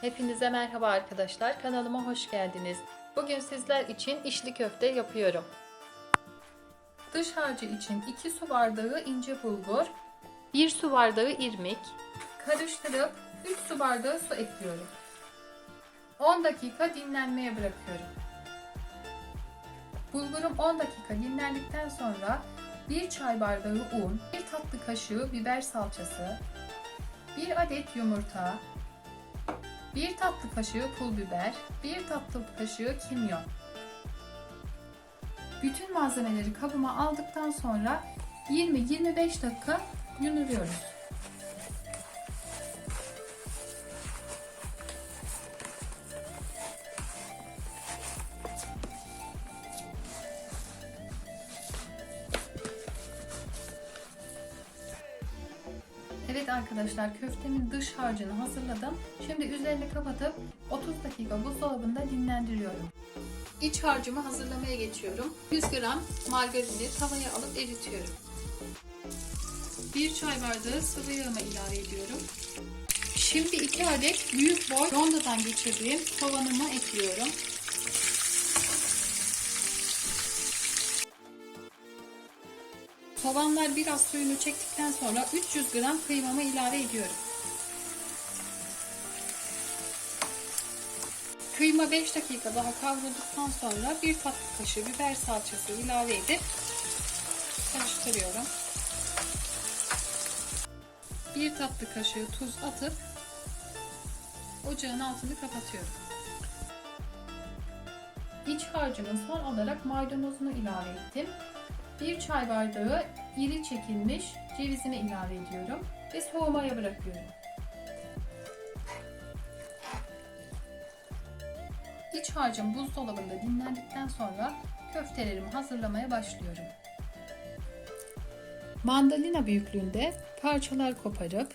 Hepinize merhaba arkadaşlar. Kanalıma hoş geldiniz. Bugün sizler için içli köfte yapıyorum. Dış harcı için 2 su bardağı ince bulgur, 1 su bardağı irmik, karıştırıp 3 su bardağı su ekliyorum. 10 dakika dinlenmeye bırakıyorum. Bulgurum 10 dakika dinlendikten sonra 1 çay bardağı un, 1 tatlı kaşığı biber salçası, 1 adet yumurta, 1 tatlı kaşığı pul biber, 1 tatlı kaşığı kimyon. Bütün malzemeleri kabıma aldıktan sonra 20-25 dakika yunuruyoruz. Evet arkadaşlar köftemin dış harcını hazırladım. Şimdi üzerini kapatıp 30 dakika buzdolabında dinlendiriyorum. İç harcımı hazırlamaya geçiyorum. 100 gram margarini tavaya alıp eritiyorum. 1 çay bardağı sıvı yağımı ilave ediyorum. Şimdi 2 adet büyük boy rondodan geçirdiğim soğanımı ekliyorum. Soğanlar biraz suyunu çektikten sonra 300 gram kıymamı ilave ediyorum. Kıyma 5 dakika daha kavrulduktan sonra 1 tatlı kaşığı biber salçası ilave edip karıştırıyorum. 1 tatlı kaşığı tuz atıp ocağın altını kapatıyorum. İç harcımın son olarak maydanozunu ilave ettim. 1 çay bardağı iri çekilmiş cevizini ilave ediyorum ve soğumaya bırakıyorum. İç harcım buzdolabında dinlendikten sonra köftelerimi hazırlamaya başlıyorum. Mandalina büyüklüğünde parçalar koparıp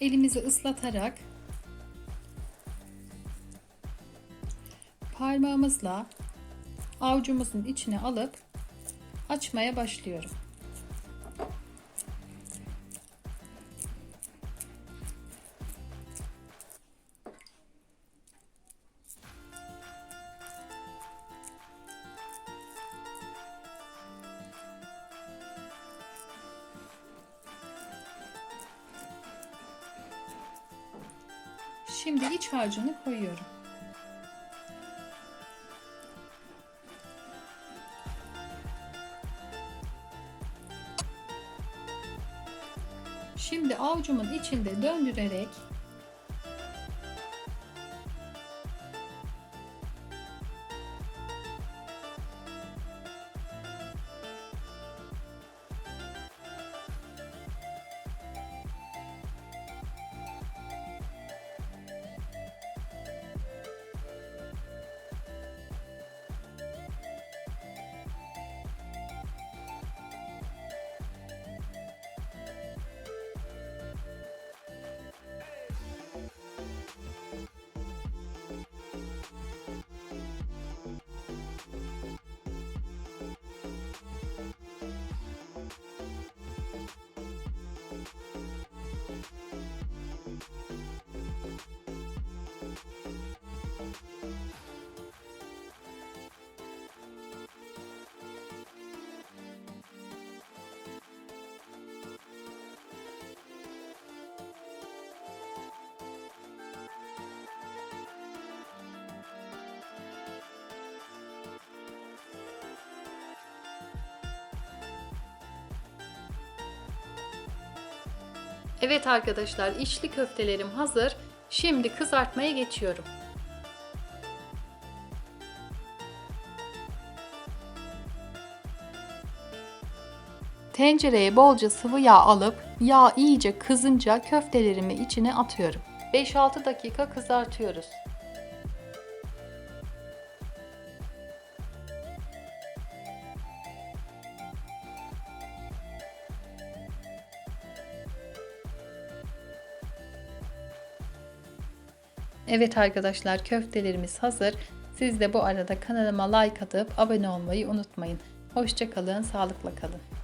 elimizi ıslatarak parmağımızla avucumuzun içine alıp açmaya başlıyorum. Şimdi iç harcını koyuyorum. Şimdi avucumun içinde döndürerek Evet arkadaşlar içli köftelerim hazır. Şimdi kızartmaya geçiyorum. Tencereye bolca sıvı yağ alıp yağ iyice kızınca köftelerimi içine atıyorum. 5-6 dakika kızartıyoruz. Evet arkadaşlar köftelerimiz hazır. Siz de bu arada kanalıma like atıp abone olmayı unutmayın. Hoşçakalın, sağlıkla kalın.